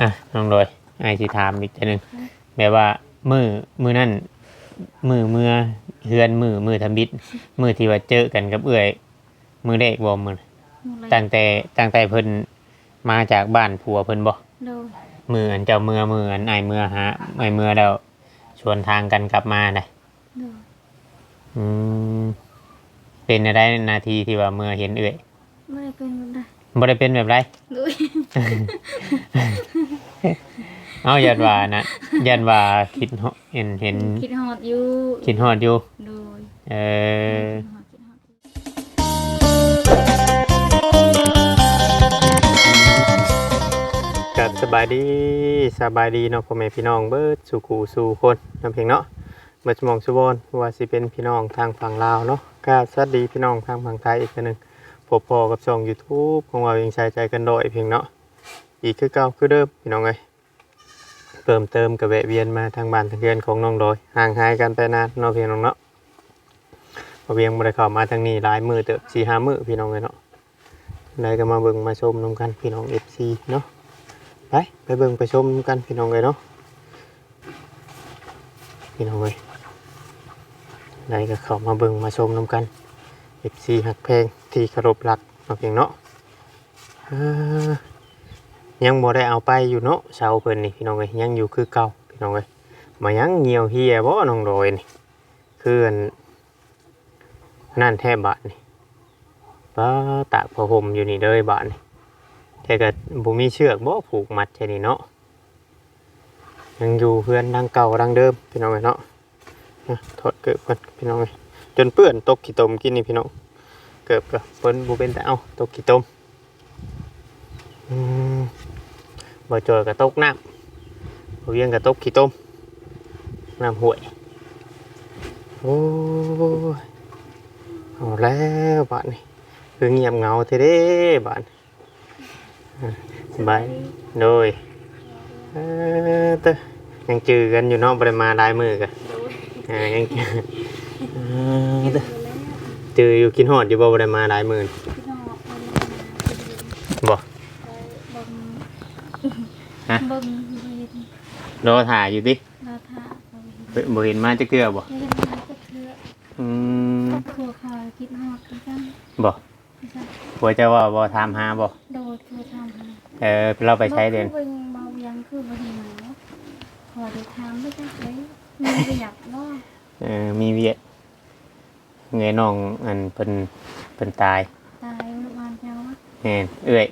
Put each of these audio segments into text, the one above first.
อะน้องโดยไอสิถามอีกทีหนึงแบบว่ามือมือนั่นมือเมื่อเฮือนมือมือทำบิดมือที่ว่าเจอกันกับเอื้อย มือแรกบ่มือหมดเลยตั้งแต่ตั้งแต่เพิ่นมาจากบ้านผัวเพิ่นบ่โดยมืออันเจ้าเมื่อมืออันไอายเมื่อหาไอายเมื่อแล้วชวนทางกันกลับมาได้โดยอืมเป็นอะไรนาทีที่ว่าเมื่อเห็นเอื้อยไม่ได้เป็นแบบใดบ่ได้เป็นแบบไรโดย เอายันว่านะยันว่าคิดฮอเห็นเห็นคิดฮอดอยู่คิดฮอดอยู่โดยเออคิดฮอดคิดฮอดกับสบายดีสบายดีเนาะพ่อแม่พี่น้องเบิดสู่กูสู่คนน้ำเพียงเนาะเมื่อสมองสุบอนว่าสิเป็นพี่น้องทางฝั่งลาวเนาะก็สวัสดีพี่น้องทางฝั่งไทยอีกคนหนึ่งพบพอกับช่อง YouTube ของเราเองใช้ใจกันโดยเพียงเนาะ อีกคือเก่าคือเดิมพี่น้องเอ้ยเติมเติมกับแวะเวียนมาทางบ้านทางเรือนของน้องโดยห่างหายกันไปนานเนาะเพียงน้องเนาะพอเวียงบ่ได้เข้ามาทางนี้หลายมือเติบสี่ห้ามือพี่น้องเลยเนาะได้ก็มาเบิ่งมาชมนำกันพี่น้อง FC เนาะไปไปเบิ่งไปชมกันพี่น้องเลยเนาะพี่น้องเลยไหนก็เข้ามาเบิ่งมาชมน้ำกันเอฟซีหักเพงที่เคารพรักเอาเพียงเนาะ ยังบ่ได้เอาไปอยู่เนาะเสาเพิ่นนี่พี่น้องเลยยังอยู่คือเก่าพี่น้องเลยมายังเหี่ยวเหียบ่น้องโดยนี่คืออันนั่นแทบบาทนี่ป้าตากผ้าห่มอยู่นี่เด้อบาทนี่แต่ก็บ่มีเชือกบ่ผูกมัดใช่นี่เนาะยังอยู่เพื่อนดังเก่าดังเดิมพี่น้องเอ้ยเนาะถอดเกิบก่อนพี่น้องเอ้ยจนเปื้อนตกขี้ตมกินนี่พี่น้องเกิบก็เพิ่นบ่เป็นแต่เอาตกขี้ตมอืม บ่จอยก็ตกน้ำบ่เวียงก็ตกขี้ตมน้ำห้วยโอ้ยเอาแล้วบาดนี้คือเงียบเหงาเท่เด้บาดสบายโดยเออเตอยังจือกันอยู่เนอกปริมาหลายมือกันโดยอ่ายังเออเด้อจืออยู่กินหอดอยู่บ่ปริมาหลายมือคิดฮอดมันมาบ่ เบิ่ง ฮะ เบิ่งเห็น รอถ่ายอยู่ดิราคาเบิ่งเห็นเฮ้ยบ่เห็นมาจะเกลือบ่เห็นมาก็เถื่ออืมครอบครัวเขาคิดฮอดคือกันบ่คือกันผัวเจะว่าบ่ถามหาบ่โดยคือทำให้เออเราไปใช้เด่นบ่คือเบายังคือบริหารพอได้ทำไม่ได้เลยมีประหยัดเนาะเออมีเวียดเงยน้องอันเพิ่นเพิ่นตายตายประมาณเจ้าว่าแม่นเอื้อย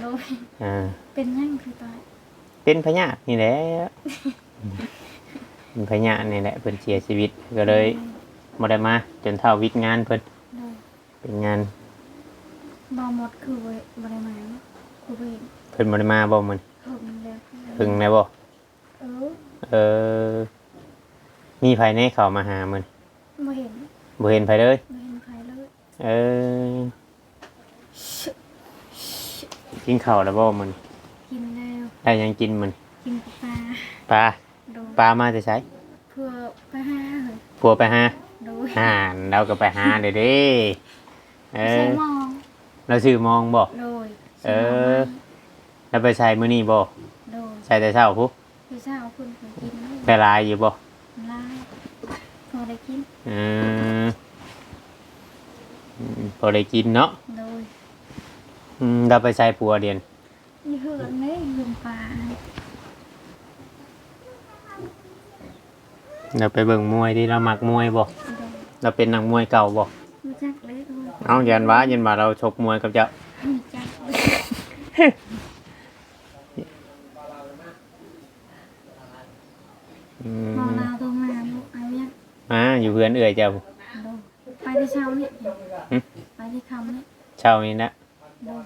โดยอ่า เป็นยังคือตาย เป็นพญาธินี่แหละ เป็นพญาธินี่แหละเพิ่นเสียชีวิตก็เลยบ่ได้มาจนเท่าวิทย์งานเพิ่นโดยเป็นงานบอหมดคือบ่บริหารคือบ่เห็นเพิ่นบ่ได้มาบ่มันถึงแล้วถึงแล้วบ่เออเออ มีไผในเข้ามาหามันบ่เห็นบ่เห็นไผเลย บ่เห็นใครเลยเออกินข้าวแล้วบ่มันกินแล้ว ได้หยังกินมันกินปลาปลาโดยปลามาจะใช้เพื่อไปหาเหรอผัวไปหาโดยห่านเราก็ไปหาเด้เด้เอใช้อมองเราชื่อมองบ่โดยเออแล้วไปใช้มื้อนี้บ่โดยใช้แต่เช้าพุพี่สาวคุณเคยกินไหมไปลายอยู่บ่ลายพอได้กินอืมอืมพอได้กินเนาะโดยอืมเราไปใช้ปัวเดียน ยี่เหือนนี่ลืมปลาเราไปเบิ่งมวยที่เรามักมวยบ่โดยเราเป็นนักมวยเก่าบ่รู้จักเลยโดยเอายันว่ายันว่าเราชกมวยกับเจ้ารู้จักเลยอืมองมลาวตัวมาลูกเอายังอ่าอยู่เพื่อนเอื่อยเจ้าโดยไปที่เช้านี่หึไปที่คำนี่เช้านี้นะ โดย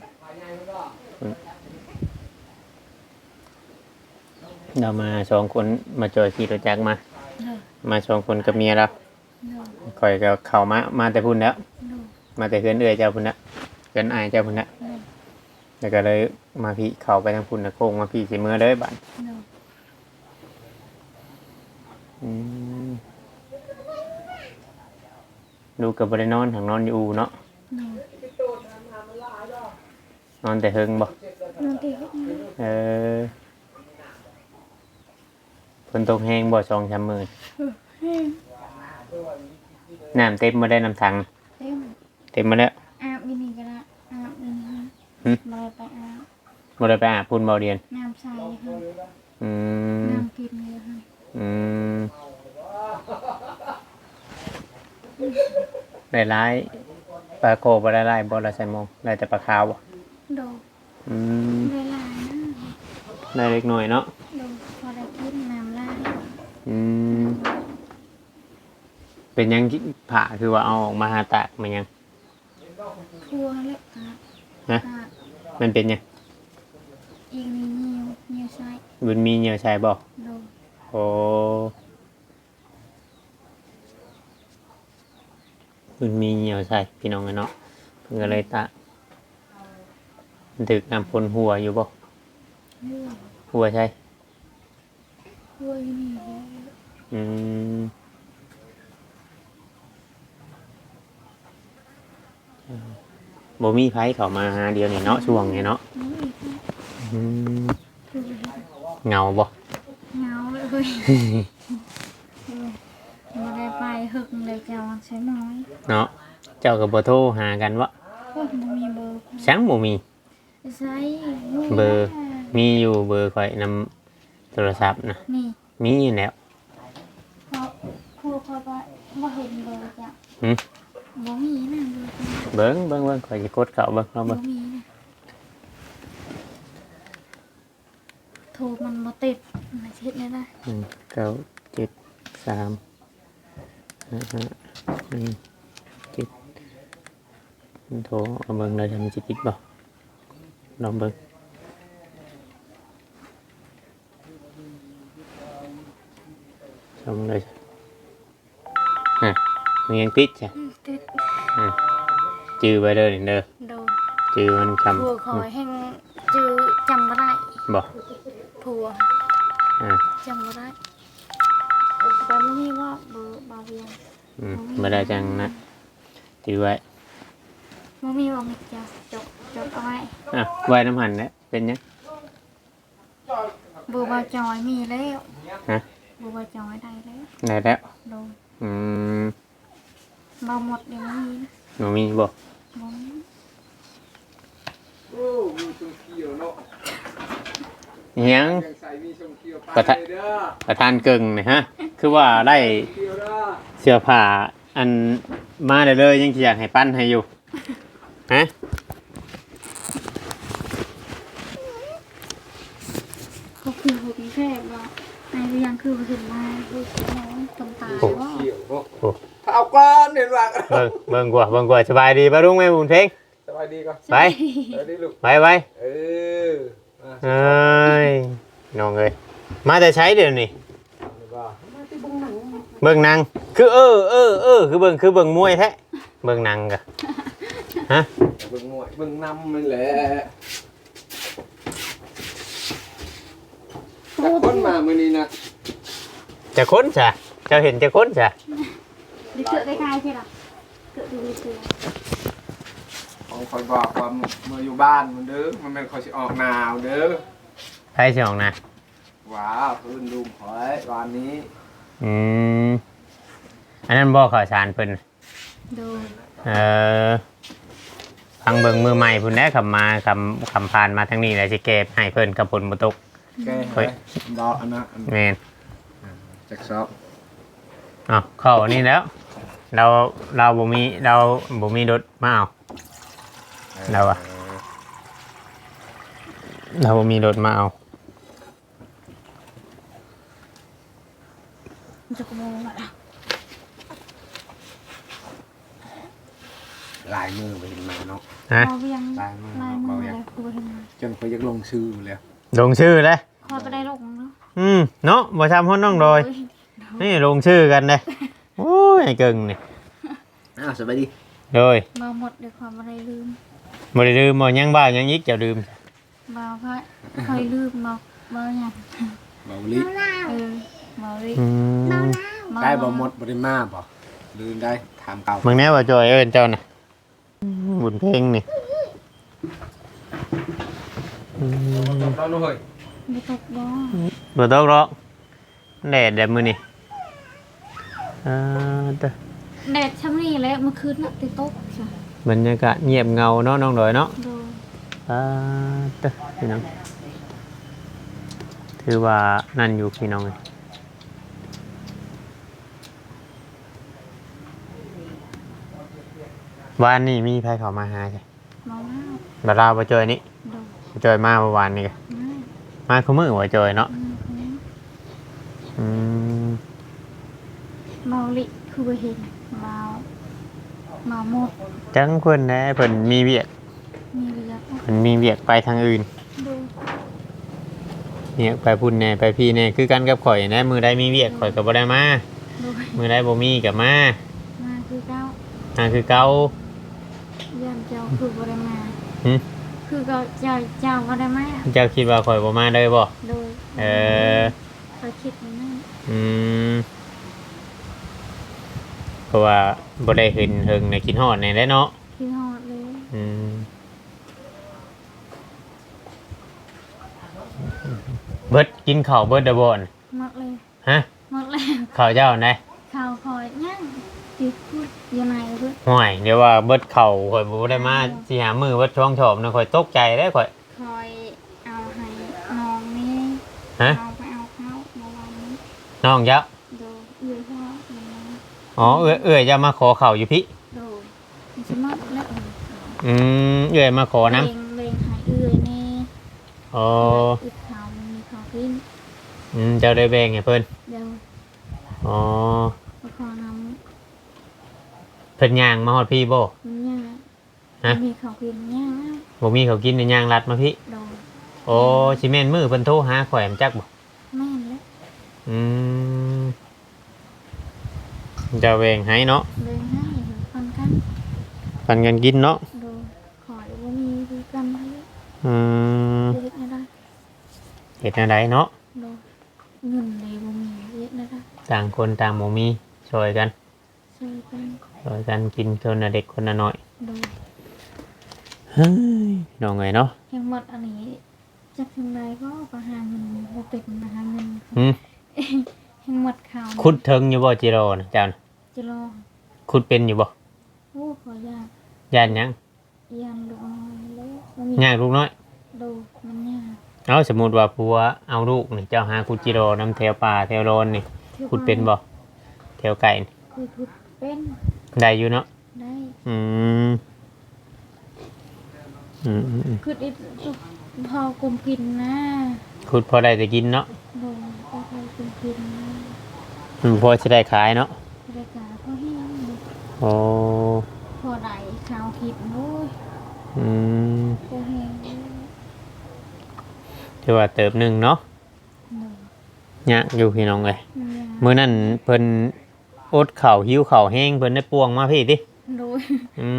เรามาสองคนมาจอยขี่รถจักรมา โดยมาสองคนกับเมียเราโดยคอยก็เข้ามามาแต่พุ่นแล้ว โดยมาแต่เพื่อนเอื่อยเจ้าพุ่นละเพื่อนอายเจ้าพุ่นละโดยแล้วก็เลยมาพี่เข้าไปทางพุ่นนะโค้งมาพี่สิเมื่อเลยบ้านโดยอืมลูกกับบรินอนทางนอนอยู่อูเนาะโดยนอนแต่เฮิงบ่นอนตีก็มาเออ ฝนตกแห้งบ่สองสามมื้อน้ำเต็มบ่ได้น้ำถัง เต็มเต็มมาแล้ว อาบอีนี่ก็ได้อาบอีนี่หึมาไปอาบบ่ได้ไปอาบพุ่นบ่เรียน น้ำใสค่ะอืม น้ำกินเลยค่ะอืมได้ร้ายปลาโคบ่ได้ร้ายบ่ละใส่มองได้แต่ปลาขาวบ่โดอืม เวลานะได้เล็กน้อยเนาะ โดพอได้กินน้ำลาย อืมเป็นหยังที่ผ่าคือว่าเอาออกมาหาตากมันยังทั่วเลยค่ะนะค่ะมันเป็นหยังอีกนี่เหี่ยวเหี่ยวใส่บุญมีเหนียวชายบ่โดโอ้บุญมีเหนียวชายพี่น้องกันเนาะเพิ่นก็เลยตากมันถึกน้ำพลหัวอยู่บ่หัวหัวใช่หัวอยู่นี่เลย อืมบ่มีไผเข้ามาหาเดียวนี่เนาะช่วงนี้เนาะนี่ค่ะอืมคือเหงาบ่เหงาเลยมาได้ไปหึกเลยเจ้าใช้น้อยเนาะเจ้ากับบ่โทรหากันวะโอ้ยมันมีเบอร์ช้างบ่มีใส่เบอร์มีอยู่เบอร์ข่อยนำโทรศัพท์นะนี่มีอยู่แล้วพอครูเขา ไปว่าเห็นเบอร์จ้ะหึบ่มีนะเบอร์จ้ะเบิ่งเบิ่งเบิ่งข่อยสิกดเข้าเบิ่งเอาบ่เบิ่งมีนะโทรมันบ่ติดมาเช็ดเลยนะอืมเก้าเจ็ดสามห้าห้าหนึ่งเจ็ดโทรเอาเบิ่งเลยทำจิติดบ่ลองเบิ่งชมเลย ฮะมันยังติดใช่อืมติดจื้อไปเด้อนี่เด้อโดนจื้อมันจผัวคอยแห่งจือจำบ่ได้ำบ่ผัวอ่าจำบ่ได้แต่ไม่มีว่าเบอร์บาเวียนอืมไม่ได้จังนะจื้อไว้บ่มีว่ามีจะจดจดเอาไว้อะไว้น้ำหันแล้วเป็นยัง เบอร์บาจอยมีแล้วฮะ เบอร์บาจอยได้แล้วได้แล้วโดน อืมบาหมดยังไม่มีนะหนูมีบ่บ่มีโอ้มีชมเขียวเนาะอิหยังยังใส่มีชมเขียวไปประทะเลยเด้อประธานเกิงนี่ฮะ คือว่าได้เขียวเด้อเสื้อผ้าอันมาได้เลยยังสิอยากให้ปั้นให้อยู่ฮะเขาคือหกแค่ว่า ในเรียงคือบ่เห็นมาคือน้องตำตาว่าเขียวเนาะถ้าเอาก้อนเห็นว่าเบิ่งเบิ่งกว่าเบิ่งกว่าสบายดีป่ะลุงแม่บุญเพ่งสบายดีก่อนไปสบายดีลูกไปไปเออมาเอ้ยน้องเอ้ยมาแต่ใช้เดี๋ยวนี้ดีกว่าเบิ่งหนังคือเออเออเออคือเบิ่งคือเบิ่งมวยแท้เบิ่งหนังกะฮะเบิ่งหน่วยเบิ่งนำมันแหละ แต่คนมามื้อนี้นะจะค้นจ้ะเจ้าเห็นจะค้นจ้ะดิเกิดได้ไงใช่หรอเกิดดูดิเกิดของคอยบอกว่าเมื่ออยู่บ้านมันเด้อมันเป็นคอยสิออกหนาวเด้อใช่สิออกนะว้าวพื้นลุมขอยวันนี้อืมอันนั้นบ่ข่าวสารเพิ่นดูเออฟังเบิ่งมือใหม่พุ่นแน่ขับมาคำคำผ่านมาทางนี้แหละสิเก็บให้เพิ่นกับผลบ่ตก แกเฮ้ยดอกอันนั้นอันแม่นจักซอกอ้าวเข้านี่แล้ว เราเราบ่มีเราบ่มีรถมาเอาแล้วอะ เราบ่มีรถมาเอา มันจะกระโมงอะลายมือไปเห็นมาเนาะ ฮะ เราเวียงลายมือลายมืเบาอออะย่างไรคือเห็นมาจนเขายักลงชื่อเลย ลงชื่อเลย เนาะบ่ทำฮ้อนน้องโดยนี่ลงชื่อกันเลยโอ้ยไอ้เกิงนี่อ้าวสบายดีโดยมาหมดเดี๋ยวความอะไรลืมบ่ได้ลืมบ่ยังบ้ายังยิกจะลืมมาเพราะเคยลืมมามาอย่างเบาลิเออมาเลยอืมได้บ่หมดบริมาบ่ลืมได้ถามเก่ามึงแน่ว่าจอยเอิ้นเจ้าน่ะบุญเพลงนี่อืมตอน นู้นเฮ้ยไม่ตกบ่บ่ต้องหรอกแดดแดดมื้อนี้เอ่อเด้อแดดช่ำนี่แหละเมื่อคืนน่ะติดตกจ้ะบรรยากาศเงียบเงาเนาะน้องดอยเนาะโดยอ่าเด้อพี่น้องถือว่านั่นอยู่พี่น้องเลยวานนี่มีใครเขามาหาใช่มาว่าบาราบาเจอยนี่โดยบ่เจอยมาเมื่อวานนี่กะ มามาคือมือบ่เจอยเนาะอืมอืมอืมเมาลิคือบ่เห็นเมาเมาหมดจังเพิ่นแหน่เพิ่นมีเวียกมีเรือเพิ่นมีเวียกไปทางอื่นโดยเนี่ยไปพุ่นแหน่ไปพี่แหน่คือกันกับข่อยแหน่มือใดมีเวียกข่อยก็บ่ได้มาโดยมือใดบ่มีก็มามาคือเก้าหาคือเก่าเยี่ยมเจ้าคือบ่ได้มาหึ คือก็เจ้าเจ้าบ่ได้มาเจ้าคิดว่าข่อยบ่มาเลยบ่โดยเออเขาคิดอย่างนั้นอืมเพราะว่าบ่ได้เห็นเฮิงในกินฮอดในได้เนาะคือฮอดเลยอืมเบิดกินข้าวเบิดเดอบ่นหมดเลยฮะหมดแล้วข้าวเจ้าไหน ข่าวคอยย่างติดพูด อยู่ไหนเพื่อนห่วย เดี๋ยวว่าเบิดข้าวข่อยบ่ได้มาสิหามือเบิดช่องชอบนะข่อยตกใจได้ข่อย คอยเอาให้น้องนี่ฮะ เอาไปเอาข้าวเมื่อวานนี้น้องเจ้าโดยเอื้อยพ่อมันมาอ๋อเอื้อยเอื้อยจะมาขอข้าวอยู่พี่ โดยมันจะมาแล้วอืมเอื้อยมาขอน้เลงเลงให้เอื้อยนี่ำอ๋ออึดข้าวมันมีข้าวกินอืมเจ้าได้แบ่งให้เพิ่นเดี๋ยวอ๋อไปขอน้ เพิ่นย่างมาฮอดพี่บ่ำมันย่างฮะ มีข้าวกินย่างบ่มีเขาวกินในย่างรัดมาพี่ โดยโอ้ชิเมนมือเพิ่นโทรหาข่อยมนจักบ่ แม่นแล้วอืมจะแวงให้เนาะเลงให้คนกันปันกันกินเนาะโดยขอยว่ามีคือกันให้อืมเล็กนะได้เฮ็ดอะไรเนาะโดยเงินเลยบ่มีเล็กนะได้ต่างคนต่างบ่มีช่วยกันช่วย กันช่วยกันกินคนละเด็กคนละน้อยโดยเฮ้ยน้องไงเนาะยังหมดอันนี้จากทางใดก็ประหารเงินบ่เป็นนะหาเงินหืมยังหมดข่าวขุดเทิงอยู่บ่จิโร่นะเจ้าน่ะจิรอขุดเป็นอยู่บ่โอ้ขอยากย่านหยังยันลูกน้อยแล้วมันมียากลูกน้อย ดูมันยากเอาสมมุติว่าผัวเอาลูกนี่เจ้าหาขุดจิโร่นำแถวป่าแถวโรนนี่ขุดเป็นบ่แถวไก่นี่คือขุดเป็น ได้อยู่เนาะได้อืมอืมอืมอืมขุดอีกพอกลมกินนะขุดพอได้จะกินเนาะดูพอพอกลมกินนะอืมพอจะได้ขายเนาะรายการพอแห้งดูโอ้พอได้ข่าวคิดโอ้ยอืมพอแห้งถือว่าเติบหนึ่งเนาะดูยากอยู่พี่น้องเลยมันยากมื้อนั้นเพิ่น อดข้าวหิวข้าวแห้งเพิ่นได้ปวงมาพี่ติดูอื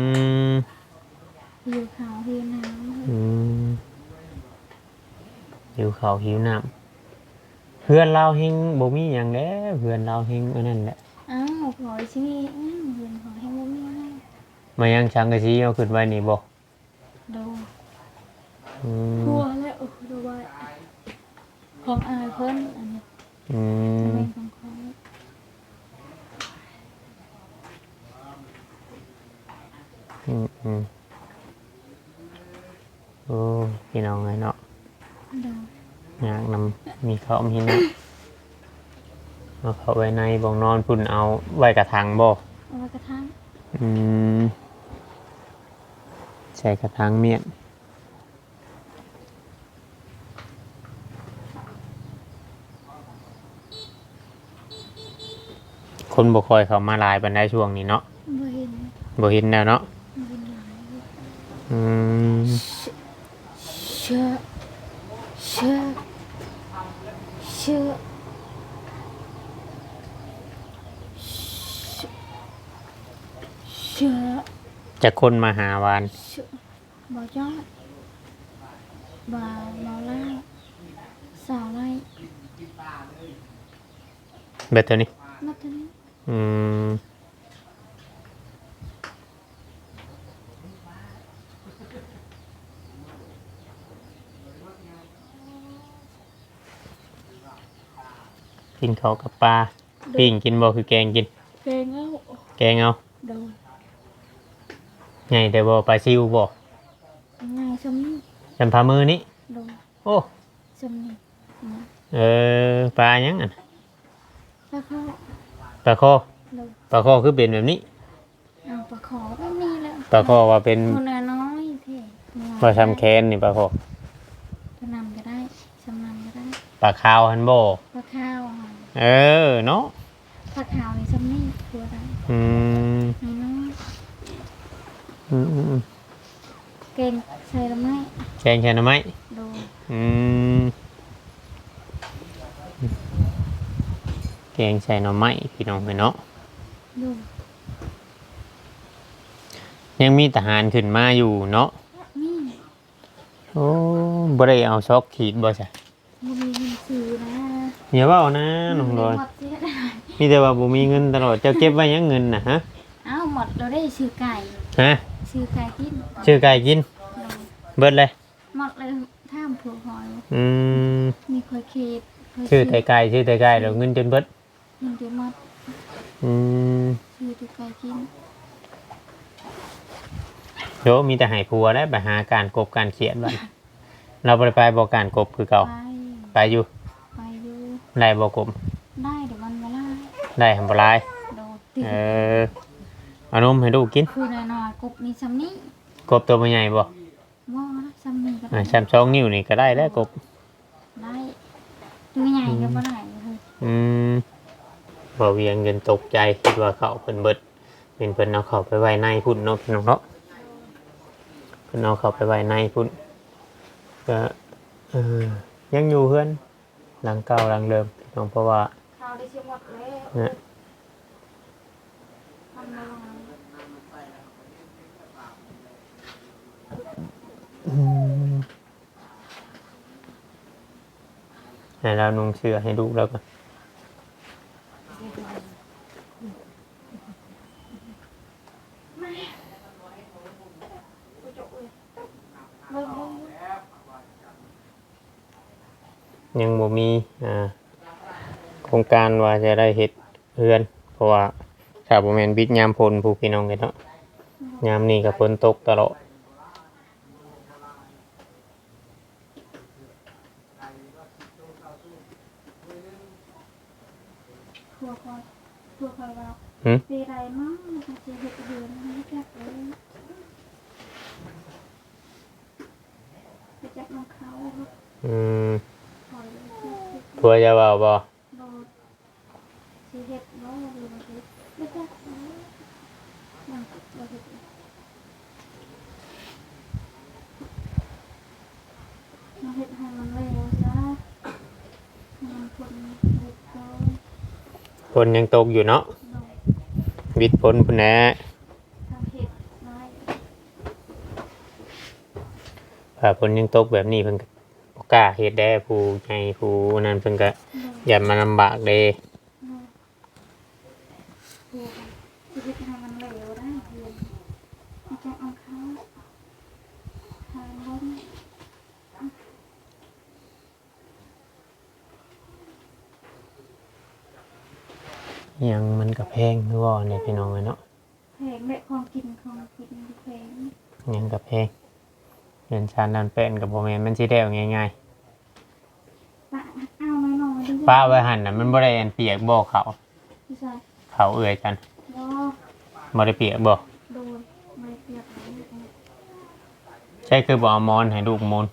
มหิวข่าวหิวน้ำอืมหิวข้าวหิวน้ำเพื่อนเราเฮงบ่มีหยังแล้วเพื่อนเราเฮงอันนั้นแหละอ้าวขอชื่ออ้าวเรียนขอให้บ่มีนะมายังชังกะซีเอาขึ้นไว้นี่บ่ดูอืมพัวแล้วโอ้ดูไว้ของอายเพิ่นอันนี้อืจะมเป็นของเขา อืมอืม โอ้พี่น้องไงเนาะดูอยากนำมีเขามีนะเอาเขาไว้ในบ่องนอนพุ่นเอาไว้กระถางบ่เอาไว้กระทั่งอืมใส่กระถางเมียนคนบ่คอยเขามาหลายบันไดช่วงนี้เนาะบ่เห็นบ่เห็นแล้วเนาะบ่เห็นหลาย อืมเชื่อเชื่อเชื่อเชื่อจะคนมาหาวานเชื่อบ่จอดบ่บ่ล่าสาวไล่เบ็ดตัวนี้นับเท่านี้ อืม กินข้าวกับปลาปิ้งกินบ่คือแกงกินเกงเอาแกงเอาโดนไงแต่บ่ปลาซิวบ่ง่ายสมนี้จำพามือนี้โดนโอ้สมนี้นะเออปลาหยังอะแล้วก็ปลาคอโดนปลาคอคือเป็นแบบนี้เอาปลาขอไม่มีแล้วปลาคอว่าเป็นคนน้อยเท่ว่าทำแคนนี่ปลาคอจะนำก็ได้ชำนำก็ได้ปลาขาวหันบ่ปลาข้าวอะ เออเนาะปลาขาวในสมนี้ตัวได้อืมน้อยอืมอืมอืมๆเก่งใส่ละไม้แกงแค่หน่อไม้โดนอืมแกงใส่หน่อไม้พี่น้องไปเนาะโดนยังมีทหารขึ้นมาอยู่เนาะนี่โอ้บ่ได้เอาช็อกขีดบ่ใช่ มันมีเงินซื้อนะ อย่าเว้านะน้องลอยหมดเสียได้มีแต่ว่าบ่มีเงินตลอดเจ้าเก็บไว้ยังเงินน่ะฮะเอ้าหมดเราได้ซื้อไก่ฮะซื้อไก่กินชื่อไก่กินโดนเบิดเลยหมดเลยท่ามผูกหอยอืมมีคอยเคดคยชื่อไก่ไก่ชื่อไก่ไก่แล้วเงินจนเบิดเงินเดือนหมดอืมซื้อที่ไก่กินโยมีแต่ให้ผัวได้ไปหาการกบการเขียนบัดเราบ่ได้ไปบ่การกบคือเก่าไปไปอยู่ ไปอยู่ได้บ่กบได้เดี๋ยวมันมาไล่ได้ทำบ่หลายโดดติดเออเอานมให้ลูกกิน คือหน่อยๆกบมีซ้ำนี้กบตัวบ่ใหญ่บ่ว่านะซ้ำนี้ก็อ่าได้ชามสองนิ้วนี่ก็ได้แล้วกบ ได้ตัวใหญ่ก็บ่ได้เลยอืมบ่เวียงเงินตกใจคิดว่าเขาเพิ่นเบิดเป็นเพิ่นเอาเขาไปไว้ในพุ่นเนาะพี่น้องเนาะเพิ่นเอาเขาไปไว้ในพุ่นก็เออยังอยู่เพื่อน หลังเก่าหลังเดิมพี่น้องเพราะว่าเขาได้ชิมหมดเลยเนี่ยทำมาลงอืมให้เรานุ่งเสื้อให้ดูแล้วกัน เบิ่ง ยังบ่มีอ่าโคร งการว่าจะได้เฮ็ดเรือน เพราะว่าถ้าบ่แม่นวิทย์ยามฝนผู้พี่น้องกันเนาะยามนี้ก็ฝนตกตลอดทัวคอยทัวคอยว่าหึปีไรมั้งมันจะเห็ดเดือนไม่จักเลยไปจักน้องเขาอืมคอยเลยผัวจะเว้าบ่ โดดสิเห็ดเนาะดูมาสิไม่จักเลยมันบ่เห็ดมาเห็ดให้มันเร็วจ้ามันคนเห็ดเขา ฝน ยังตกอยู่เนาะวิทย์ฝนพุ่นแหละทำเห็ดไว้ถ้าฝนยังตกแบบนี้เพิ่นก็บ่กล้าเฮ็ดแด้ผู้ใหญ่ผู้นั้นเพิ่นก็อย่ามาลำบากเด้ชีวิตให้มันเหลวได้เพียงจะเอาเขาทานล้ ยังมันก็แพงคือว่าเนี่ยพี่น้องเอ้ยเนาะเพลงและของกินของกินเพลงยังก็แพงเรียนชานนันเป็นกับบ่แม่นมันสิได้เอาง่ายปะเอาน้อยๆดิๆป้าไว้หั่นน่ะมันบ่ได้อันเปียกบ่เขาพี่ชายเขาเอื้อยกันรอบ่ได้เปียกบ่โดนไม่เปียกเลยใช่คือบ่เอามอนให้ลูกมอน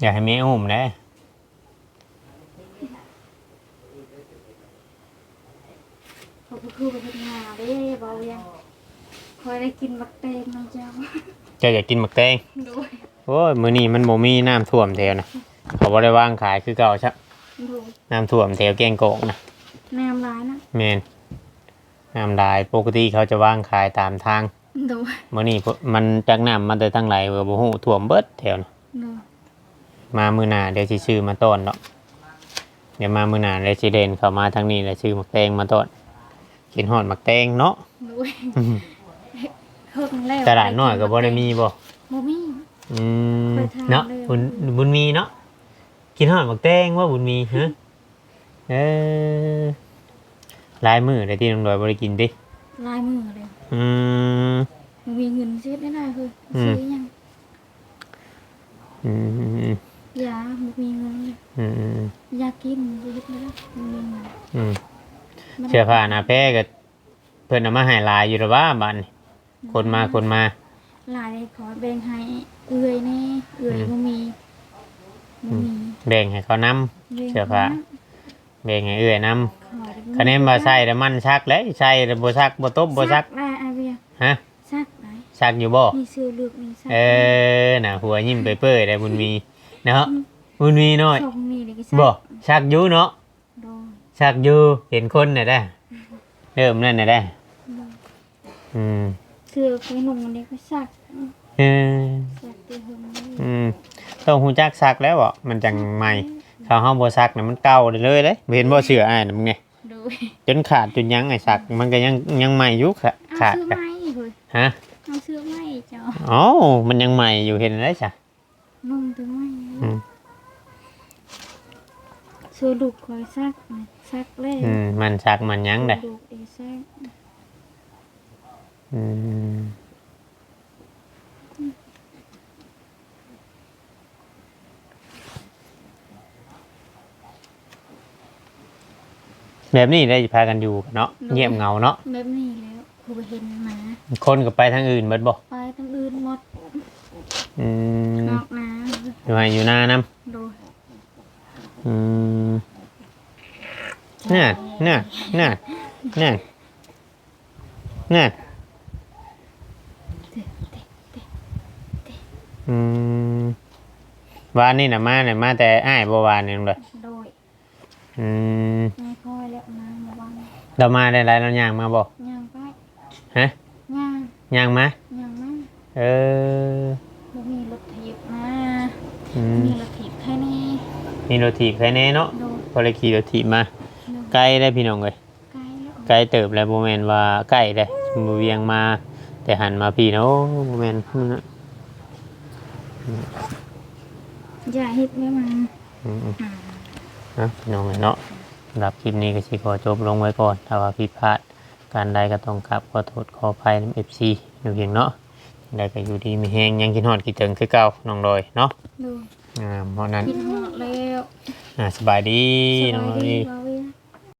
อย่าให้แม่อุ้มนะ เขาก็คือไปเฮ็ดงานเด้บ่าวยังคอย ได้กินบักเตงน้องเจ้าเจ้าอยากกินหมักแตงโดยโอ้ยมื้อนี้มันบ่มีน้ำท่วมแถวนะเขาบ่ได้วางขายคือเก่าซะโดยน้ำท่วมแถวแกงโกงนะน้ำร้ายนะแม่นน้ำลายปกติเขาจะวางขายตามทางโดยมื่อนี้พวกมันจักน้ำมันแต่ทั้งไหลเออบ่ฮู้ท่วมเบิดแถวนะโดยมามื้อหน้าเดี๋ยวสิซื้อมาต้อนดอกเดี๋ยวมามื้อหน้าเดี๋ยวสิเดินเข้ามาทางนี้แล้วซื้อหมักแตงมาต้อนกินฮอดหมักแตงเนาะโดย เพิ่งแล้วตลาดน้อยก็บ่ได้มีบ่บ่มีอืมเคยทานเนาะเลยบุญบุญมีเนาะโกินหอดหมักแตงว่าบุญมีฮะเออหลายมือเลยที่น้องดอยบริกินดิลายมือเลยอืมมันมีเงินซื้อได้ได้คืออืมซื้อยังอืมยามันมีเงินเลยอืมอืมยากินซื้อได้มันมีเงินอืมมันเสื้อผ้าหนาแพ้ก็เพิ่นเอามาให้หลายอยู่หรือว่าบ้านนี่ คนมาคนมาลายขอแบ่งให้เอื่อยแนี่เอื่อยอืมบ่มีบ่มีแบ่งให้เขานำแบ่งเสื้อผ้าแบ่งให้เอื้อยนำขอได้คะแนนบ่ใส่แล้วมันชักเลยใส่แล้วบ่ชักบ่ตบบ่ชักได้อาเบียฮะซักได้ชักอยู่บ่มีเสื้อลูกมีซักเออน่ะหัวยิ้มเปื่อยๆได้บุญมีเนาะบุญมีน้อยส่งนี่เลยก็ซักบ่ชักอยู่เนาะโดยชักอยู่เห็นคนน่ะได้เริ่มนั่นน่ะได้โดยอืม เสื้อขนุ่งอันนี้ก็ซักเออซักตัวหึงเลยอืมต้องฮู้จักซักแล้วบ่มันจังใหม่ถ้าเฮาบ่ซักน่ะมันเก่าเลยเลยเด้บ่เห็นบ่เสื้ออ้ายน่ะมึงไงโดยจนขาดจนยังไอ้ซัก มันก็ยังยังใหม่อยู่ค่ะเอาขาดเสื้อค่ะไหมเฮ้ยฮะเอาเสื้อไหมเจ้าอ๋อมันยังใหม่อยู่เห็นได้จ้ะนุ่งตัวไหมอืมเสื้อลูกคอยซักนะซักเลยอืมมันซักมันยังได้ลูกเอซักอืม แบบนี้ได้พากันอยู่กันเนาะเงียบเหงาเนาะแบบนี้แล้วครูไปเห็นหมาคนก็ไปทางอื่นเบิดบ่ไปทั้งอื่นหมดอืมนอกน้อยู่ให้อยู่หน้านํำโดยอืมน่ะน่ะน่ะน่ะน่ะอืม วานนี่น่ะมาน่ะมาแต่อ้ายบ่วานนี่น้องเด้อโดยอืมไม่ค่อยแล้วมาระวังเรามาได้หลายเราย่างมาบ่ย่างไปฮะย่างย่างมาย่างมาเออบ่มีรถถีบมาอืมมีรถถีบแค่นี้มีรถถีบใครแน่เนาะโดยพอเลยขี่รถถีบมาโดยใกล้ได้พี่น้องเลยไกลแล้วใกล้เติบแล้วโมเมนว่าใกล้ได้มือเวียงมา แต่หันมาพี่เนาะโมเมน อย่าเฮ็ดแม่มาอืมอ่าๆนะพี่น้องเลยเนาะสำหรับคลิปนี้ก็สิขอจบลงไว้ก่อน ถ้าว่าผิดพลาดการใดก็ต้องกลับขอโทษขออภัยน้ำเอฟซีอยู่เพียงเนาะใดก็อยู่ดีมีแหงยังกินฮอดกินเติงคือเก่าน้องโดยเนาะโดยอ่าเพราะนั้นกินหอดแล้ว อ่าสบายดีสน้องบายโดยดีดีเบา